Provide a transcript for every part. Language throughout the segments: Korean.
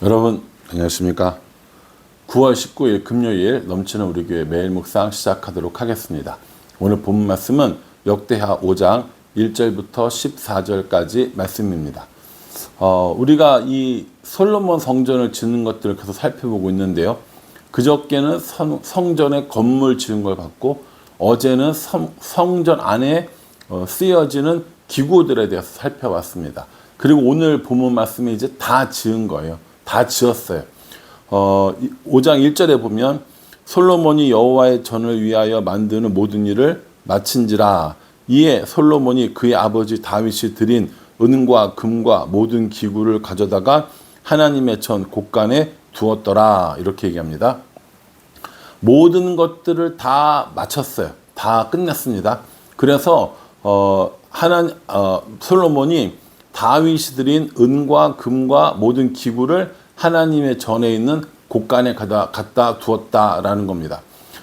여러분 안녕하십니까 9월 19일 금요일 넘치는 우리 교회 매일 묵상 시작하도록 하겠습니다 오늘 본 말씀은 역대하 5장 1절부터 14절까지 말씀입니다 어, 우리가 이 솔로몬 성전을 짓는 것들을 계속 살펴보고 있는데요 그저께는 성, 성전에 건물 지은 걸 봤고 어제는 성, 성전 안에 어, 쓰여지는 기구들에 대해서 살펴봤습니다. 그리고 오늘 본문 말씀이 이제 다 지은 거예요. 다 지었어요. 어, 5장 1절에 보면 솔로몬이 여호와의 전을 위하여 만드는 모든 일을 마친지라 이에 솔로몬이 그의 아버지 다윗이 드린 은과 금과 모든 기구를 가져다가 하나님의 전 곳간에 두었더라 이렇게 얘기합니다. 모든 것들을 다 마쳤어요. 다 끝냈습니다. 그래서 어, 하나 어, 솔로몬이 다윗이 드린 은과 금과 모든 기구를 하나님의 전에 있는 곳간에 갖다, 갖다 두었다라는 겁니다.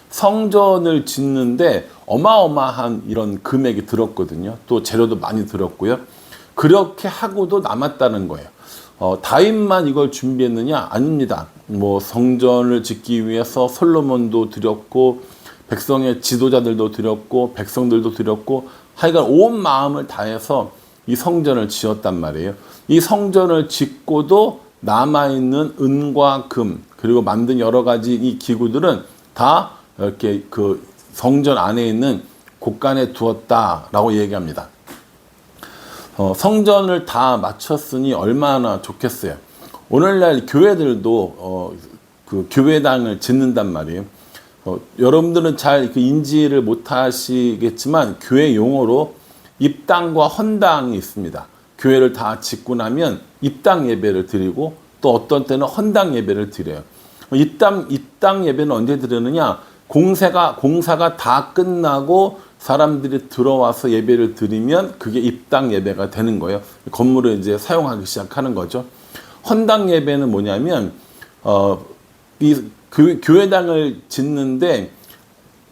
성전을 짓는데 어마어마한 이런 금액이 들었거든요. 또 재료도 많이 들었고요. 그렇게 하고도 남았다는 거예요. 어, 다윗만 이걸 준비했느냐? 아닙니다. 뭐 성전을 짓기 위해서 솔로몬도 드렸고 백성의 지도자들도 드렸고 백성들도 드렸고 하여간 온 마음을 다해서 이 성전을 지었단 말이에요. 이 성전을 짓고도 남아있는 은과 금, 그리고 만든 여러 가지 이 기구들은 다 이렇게 그 성전 안에 있는 곳간에 두었다라고 얘기합니다. 어, 성전을 다 마쳤으니 얼마나 좋겠어요. 오늘날 교회들도 어, 그 교회당을 짓는단 말이에요. 어, 여러분들은 잘 그 인지를 못 하시겠지만 교회 용어로 입당과 헌당이 있습니다. 교회를 다 짓고 나면 입당 예배를 드리고 또 어떤 때는 헌당 예배를 드려요. 입당 입당 예배는 언제 드리느냐? 공사가 공사가 다 끝나고 사람들이 들어와서 예배를 드리면 그게 입당 예배가 되는 거예요. 건물을 이제 사용하기 시작하는 거죠. 헌당 예배는 뭐냐면 어이 교회당을 짓는데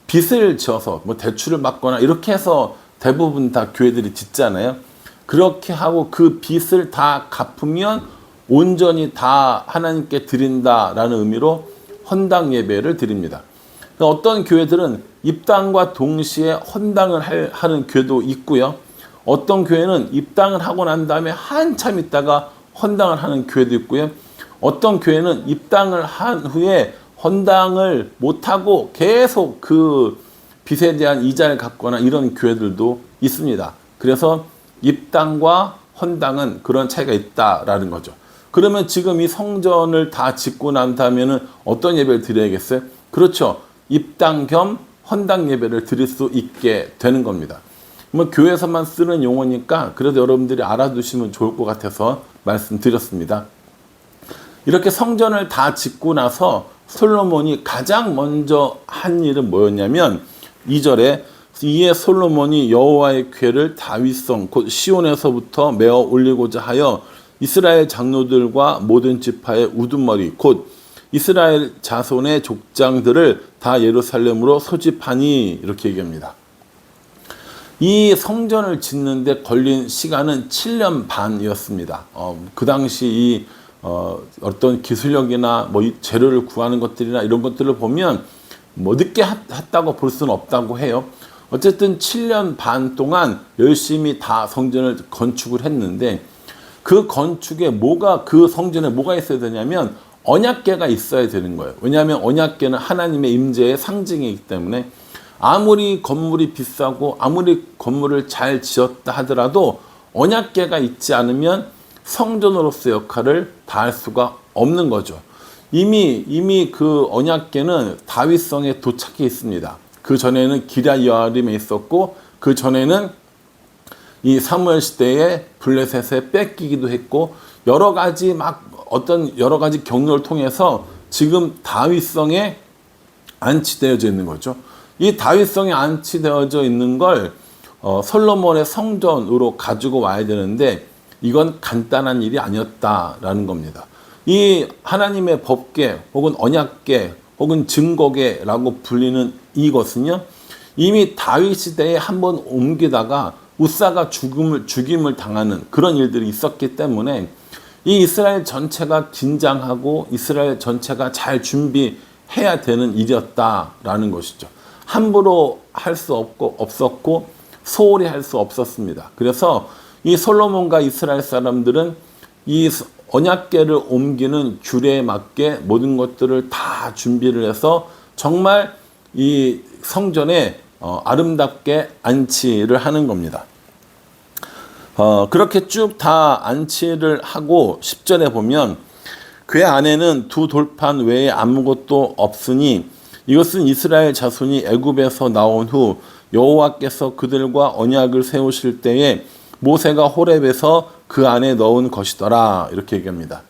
빚을 지어서 뭐 대출을 받거나 이렇게 해서 대부분 다 교회들이 짓잖아요. 그렇게 하고 그 빚을 다 갚으면 온전히 다 하나님께 드린다라는 의미로 헌당 예배를 드립니다. 그러니까 어떤 교회들은 입당과 동시에 헌당을 할, 하는 교회도 있고요. 어떤 교회는 입당을 하고 난 다음에 한참 있다가 헌당을 하는 교회도 있고요. 어떤 교회는 입당을 한 후에 헌당을 못하고 계속 그 빚에 대한 이자를 갚거나 이런 교회들도 있습니다. 그래서 입당과 헌당은 그런 차이가 있다라는 거죠. 그러면 지금 이 성전을 다 짓고 난 다음에는 어떤 예배를 드려야겠어요? 그렇죠. 입당 겸 헌당 예배를 드릴 수 있게 되는 겁니다. 뭐 교회에서만 쓰는 용어니까 그래도 여러분들이 알아두시면 좋을 것 같아서 말씀드렸습니다. 이렇게 성전을 다 짓고 나서 솔로몬이 가장 먼저 한 일은 뭐였냐면 2절에 이에 솔로몬이 여호와의 궤를 다윗성 곧 시온에서부터 메어 올리고자 하여 이스라엘 장로들과 모든 지파의 우두머리 곧 이스라엘 자손의 족장들을 다 예루살렘으로 소집하니 이렇게 얘기합니다. 이 성전을 짓는데 걸린 시간은 7년 반이었습니다. 어, 그 당시 이 어, 어떤 기술력이나 뭐 재료를 구하는 것들이나 이런 것들을 보면 뭐 늦게 했다고 볼 수는 없다고 해요. 어쨌든 7년 반 동안 열심히 다 성전을 건축을 했는데 그 건축에 뭐가 그 성전에 뭐가 있어야 되냐면 언약계가 있어야 되는 거예요. 왜냐하면 언약계는 하나님의 임재의 상징이기 때문에 아무리 건물이 비싸고 아무리 건물을 잘 지었다 하더라도 언약계가 있지 않으면 성전으로서 역할을 다할 수가 없는 거죠. 이미 이미 그 언약계는 다윗성에 도착해 있습니다. 그 전에는 기랴 여아림에 있었고 그 전에는 이 사무엘 시대에 블레셋에 뺏기기도 했고 여러 가지 막 어떤 여러 가지 경로를 통해서 지금 다윗성에 안치되어져 있는 거죠. 이 다윗성에 안치되어져 있는 걸 어, 솔로몬의 성전으로 가지고 와야 되는데 이건 간단한 일이 아니었다라는 겁니다. 이 하나님의 법계 혹은 언약계 혹은 증거계라고 불리는 이것은요 이미 다윗 시대에 한번 옮기다가 우사가 죽음을 죽임을 당하는 그런 일들이 있었기 때문에 이 이스라엘 전체가 긴장하고 이스라엘 전체가 잘 준비해야 되는 일이었다라는 것이죠. 함부로 할 수 없고 없었고 소홀히 할 수 없었습니다. 그래서 이 솔로몬과 이스라엘 사람들은 이 언약궤를 옮기는 규례에 맞게 모든 것들을 다 준비를 해서 정말 이 성전에 어, 아름답게 안치를 하는 겁니다. 어, 그렇게 쭉 다 안치를 하고 10절에 보면 그 안에는 두 돌판 외에 아무것도 없으니 이것은 이스라엘 자손이 애굽에서 나온 후 여호와께서 그들과 언약을 세우실 때에 모세가 호렙에서 그 안에 넣은 것이더라 이렇게 얘기합니다.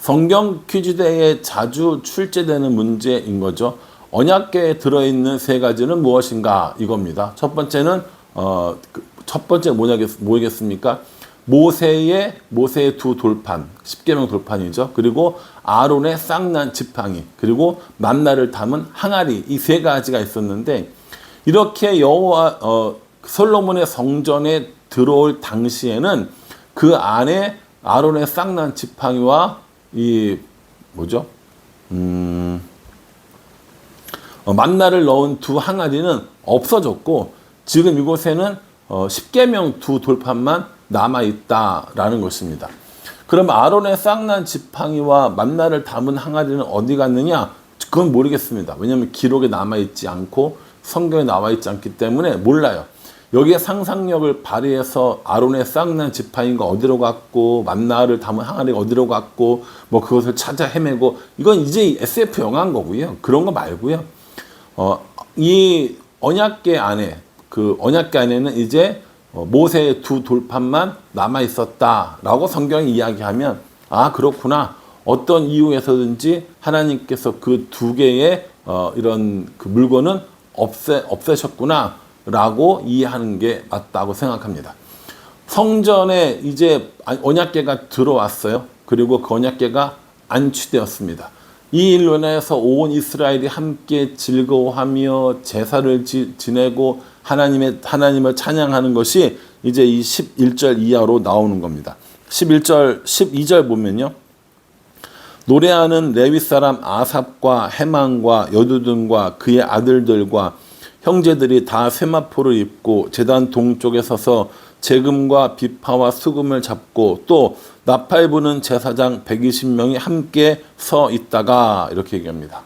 성경 퀴즈대에 자주 출제되는 문제인 거죠. 언약계에 들어있는 세 가지는 무엇인가 이겁니다. 첫 번째는 어, 그, 첫 번째 뭐냐겠, 뭐겠습니까? 모세의 모세의 두 돌판, 십계명 돌판이죠. 그리고 아론의 쌍난 지팡이, 그리고 만나를 담은 항아리 이 세 가지가 있었는데 이렇게 여호와 어, 솔로몬의 성전에 들어올 당시에는 그 안에 아론의 쌍난 지팡이와 이 뭐죠? 음, 어, 만나를 넣은 두 항아리는 없어졌고 지금 이곳에는 어, 10계명 두 돌판만 남아 있다라는 것입니다. 그럼 아론의 쌍난 지팡이와 만나를 담은 항아리는 어디 갔느냐? 그건 모르겠습니다. 왜냐하면 기록에 남아 있지 않고 성경에 나와 있지 않기 때문에 몰라요. 여기에 상상력을 발휘해서 아론의 쌍난 지팡이가 어디로 갔고 만나를 담은 항아리가 어디로 갔고 뭐 그것을 찾아 헤매고 이건 이제 SF 영화인 거고요. 그런 거 말고요. 어, 이 언약계 안에 그 언약계 안에는 이제 어, 모세의 두 돌판만 남아 있었다라고 성경이 이야기하면 아 그렇구나 어떤 이유에서든지 하나님께서 그 두 개의 어, 이런 그 물건은 없애 없애셨구나 라고 이해하는 게 맞다고 생각합니다. 성전에 이제 언약계가 들어왔어요. 그리고 그 언약계가 안치되었습니다. 이 일로 인해서 온 이스라엘이 함께 즐거워하며 제사를 지, 지내고 하나님의 하나님을 찬양하는 것이 이제 이 11절 이하로 나오는 겁니다. 11절 12절 보면요. 노래하는 레위 사람 아삽과 해망과 여두둔과 그의 아들들과 형제들이 다 세마포를 입고 제단 동쪽에 서서 재금과 비파와 수금을 잡고 또 나팔 부는 제사장 120명이 함께 서 있다가 이렇게 얘기합니다.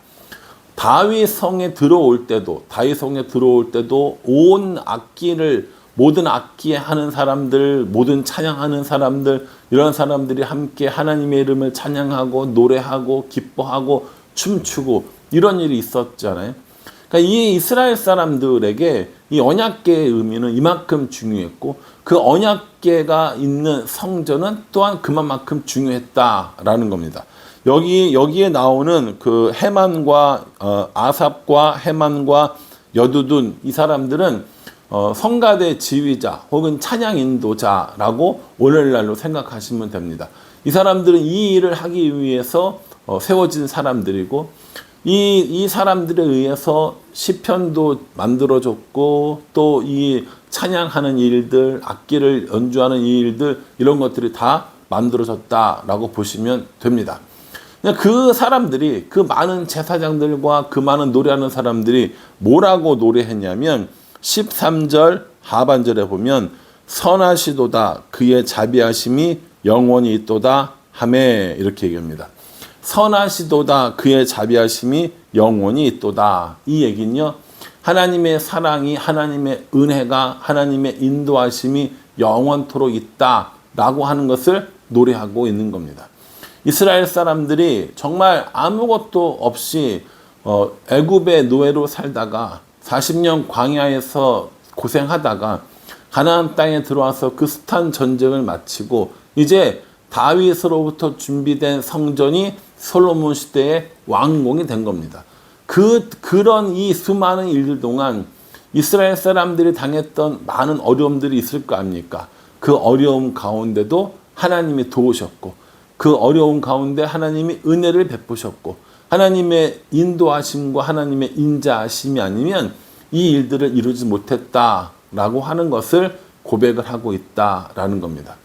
다윗 성에 들어올 때도 다윗 성에 들어올 때도 온 악기를 모든 악기 하는 사람들, 모든 찬양하는 사람들 이런 사람들이 함께 하나님의 이름을 찬양하고 노래하고 기뻐하고 춤추고 이런 일이 있었잖아요. 그러니까 이 이스라엘 사람들에게 이 언약계의 의미는 이만큼 중요했고 그 언약계가 있는 성전은 또한 그만큼 중요했다라는 겁니다. 여기 여기에 나오는 그 해만과 어, 아삽과 해만과 여두둔 이 사람들은 어, 성가대 지휘자 혹은 찬양 인도자라고 오늘날로 생각하시면 됩니다. 이 사람들은 이 일을 하기 위해서 어, 세워진 사람들이고 이, 이 사람들에 의해서 시편도 만들어졌고 또 이 찬양하는 일들, 악기를 연주하는 일들 이런 것들이 다 만들어졌다라고 보시면 됩니다. 그 사람들이 그 많은 제사장들과 그 많은 노래하는 사람들이 뭐라고 노래했냐면 13절 하반절에 보면 선하시도다 그의 자비하심이 영원히 있도다 하매 이렇게 얘기합니다. 선하시도다 그의 자비하심이 영원히 있도다 이 얘기는요. 하나님의 사랑이 하나님의 은혜가 하나님의 인도하심이 영원토록 있다 라고 하는 것을 노래하고 있는 겁니다. 이스라엘 사람들이 정말 아무것도 없이 어, 애굽의 노예로 살다가 40년 광야에서 고생하다가 가나안 땅에 들어와서 그 스탄 전쟁을 마치고 이제 다윗으로부터 준비된 성전이 솔로몬 시대의 왕궁이 된 겁니다. 그 그런 이 수많은 일들 동안 이스라엘 사람들이 당했던 많은 어려움들이 있을 거 아닙니까? 그 어려움 가운데도 하나님이 도우셨고 그 어려운 가운데 하나님이 은혜를 베푸셨고 하나님의 인도하심과 하나님의 인자하심이 아니면 이 일들을 이루지 못했다라고 하는 것을 고백을 하고 있다라는 겁니다.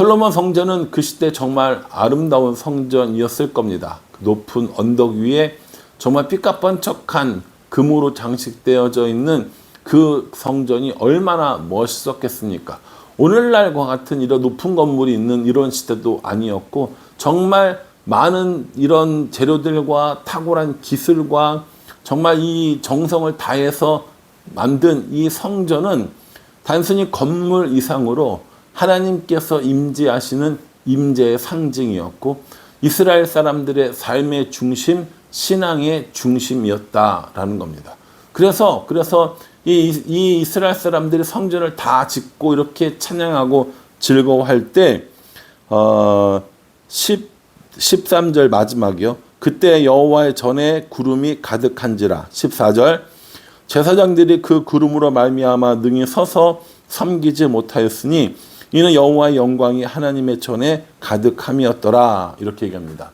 솔로몬 성전은 그 시대 정말 아름다운 성전이었을 겁니다. 그 높은 언덕 위에 정말 삐까뻔쩍한 금으로 장식되어져 있는 그 성전이 얼마나 멋있었겠습니까? 오늘날과 같은 이런 높은 건물이 있는 이런 시대도 아니었고 정말 많은 이런 재료들과 탁월한 기술과 정말 이 정성을 다해서 만든 이 성전은 단순히 건물 이상으로 하나님께서 임재하시는 임재의 상징이었고 이스라엘 사람들의 삶의 중심, 신앙의 중심이었다라는 겁니다. 그래서 그래서 이, 이 이스라엘 사람들이 성전을 다 짓고 이렇게 찬양하고 즐거워할 때 어, 10, 13절 마지막이요. 그때 여호와의 전에 구름이 가득한지라 14절 제사장들이 그 구름으로 말미암아 능히 서서 섬기지 못하였으니 이는 여호와의 영광이 하나님의 전에 가득함이었더라 이렇게 얘기합니다.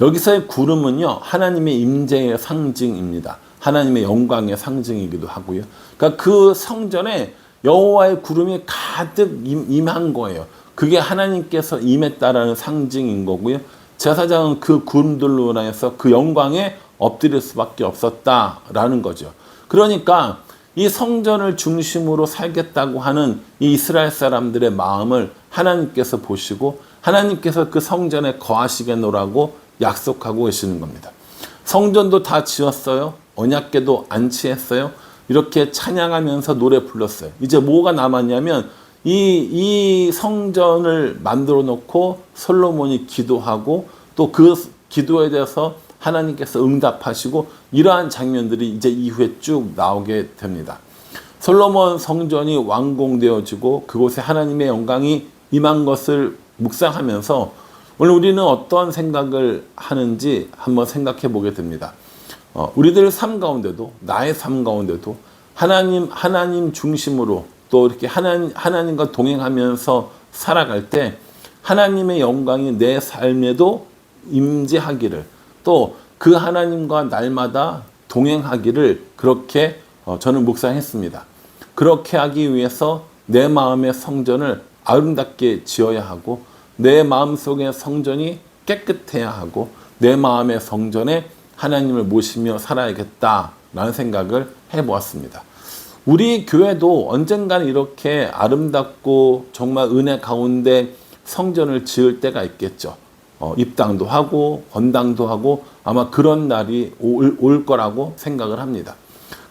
여기서의 구름은요 하나님의 임재의 상징입니다. 하나님의 영광의 상징이기도 하고요. 그러니까 그 성전에 여호와의 구름이 가득 임한 거예요. 그게 하나님께서 임했다라는 상징인 거고요. 제사장은 그 구름들로 인해서 그 영광에 엎드릴 수밖에 없었다라는 거죠. 그러니까 이 성전을 중심으로 살겠다고 하는 이 이스라엘 사람들의 마음을 하나님께서 보시고 하나님께서 그 성전에 거하시겠노라고 약속하고 계시는 겁니다. 성전도 다 지었어요. 언약궤도 안치했어요. 이렇게 찬양하면서 노래 불렀어요. 이제 뭐가 남았냐면 이, 이 성전을 만들어 놓고 솔로몬이 기도하고 또 그 기도에 대해서 하나님께서 응답하시고 이러한 장면들이 이제 이후에 쭉 나오게 됩니다. 솔로몬 성전이 완공되어지고 그곳에 하나님의 영광이 임한 것을 묵상하면서 오늘 우리는 어떠한 생각을 하는지 한번 생각해 보게 됩니다. 어, 우리들 삶 가운데도 나의 삶 가운데도 하나님 하나님 중심으로 또 이렇게 하나님 하나님과 동행하면서 살아갈 때 하나님의 영광이 내 삶에도 임재하기를 또 그 하나님과 날마다 동행하기를 그렇게 어, 저는 묵상했습니다. 그렇게 하기 위해서 내 마음의 성전을 아름답게 지어야 하고 내 마음 속의 성전이 깨끗해야 하고 내 마음의 성전에 하나님을 모시며 살아야겠다라는 생각을 해보았습니다. 우리 교회도 언젠가는 이렇게 아름답고 정말 은혜 가운데 성전을 지을 때가 있겠죠. 어, 입당도 하고 건당도 하고 아마 그런 날이 올, 올 거라고 생각을 합니다.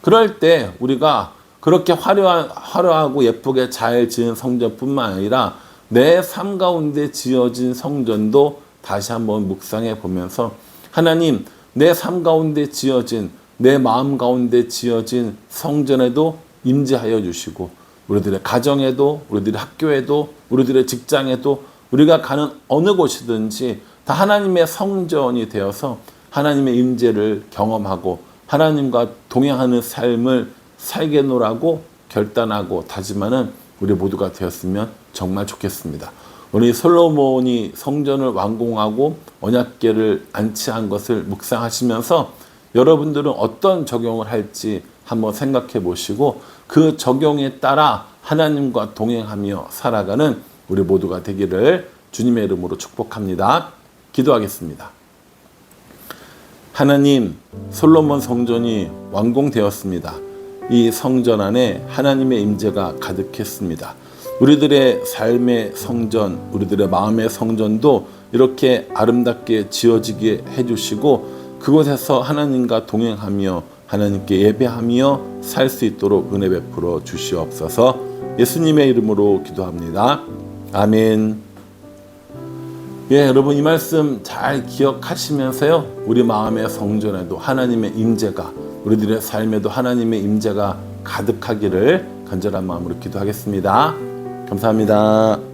그럴 때 우리가 그렇게 화려한, 화려하고 예쁘게 잘 지은 성전뿐만 아니라 내 삶 가운데 지어진 성전도 다시 한번 묵상해 보면서 하나님 내 삶 가운데 지어진 내 마음 가운데 지어진 성전에도 임재하여 주시고 우리들의 가정에도 우리들의 학교에도 우리들의 직장에도 우리가 가는 어느 곳이든지 다 하나님의 성전이 되어서 하나님의 임재를 경험하고 하나님과 동행하는 삶을 살게노라고 결단하고 다짐하는 우리 모두가 되었으면 정말 좋겠습니다. 우리 솔로몬이 성전을 완공하고 언약궤를 안치한 것을 묵상하시면서 여러분들은 어떤 적용을 할지 한번 생각해 보시고 그 적용에 따라 하나님과 동행하며 살아가는 우리 모두가 되기를 주님의 이름으로 축복합니다. 기도하겠습니다. 하나님, 솔로몬 성전이 완공되었습니다. 이 성전 안에 하나님의 임재가 가득했습니다. 우리들의 삶의 성전, 우리들의 마음의 성전도 이렇게 아름답게 지어지게 해주시고 그곳에서 하나님과 동행하며 하나님께 예배하며 살 수 있도록 은혜 베풀어 주시옵소서 예수님의 이름으로 기도합니다. 아멘. 예, 여러분 이 말씀 잘 기억하시면서요. 우리 마음의 성전에도 하나님의 임재가 우리들의 삶에도 하나님의 임재가 가득하기를 간절한 마음으로 기도하겠습니다. 감사합니다.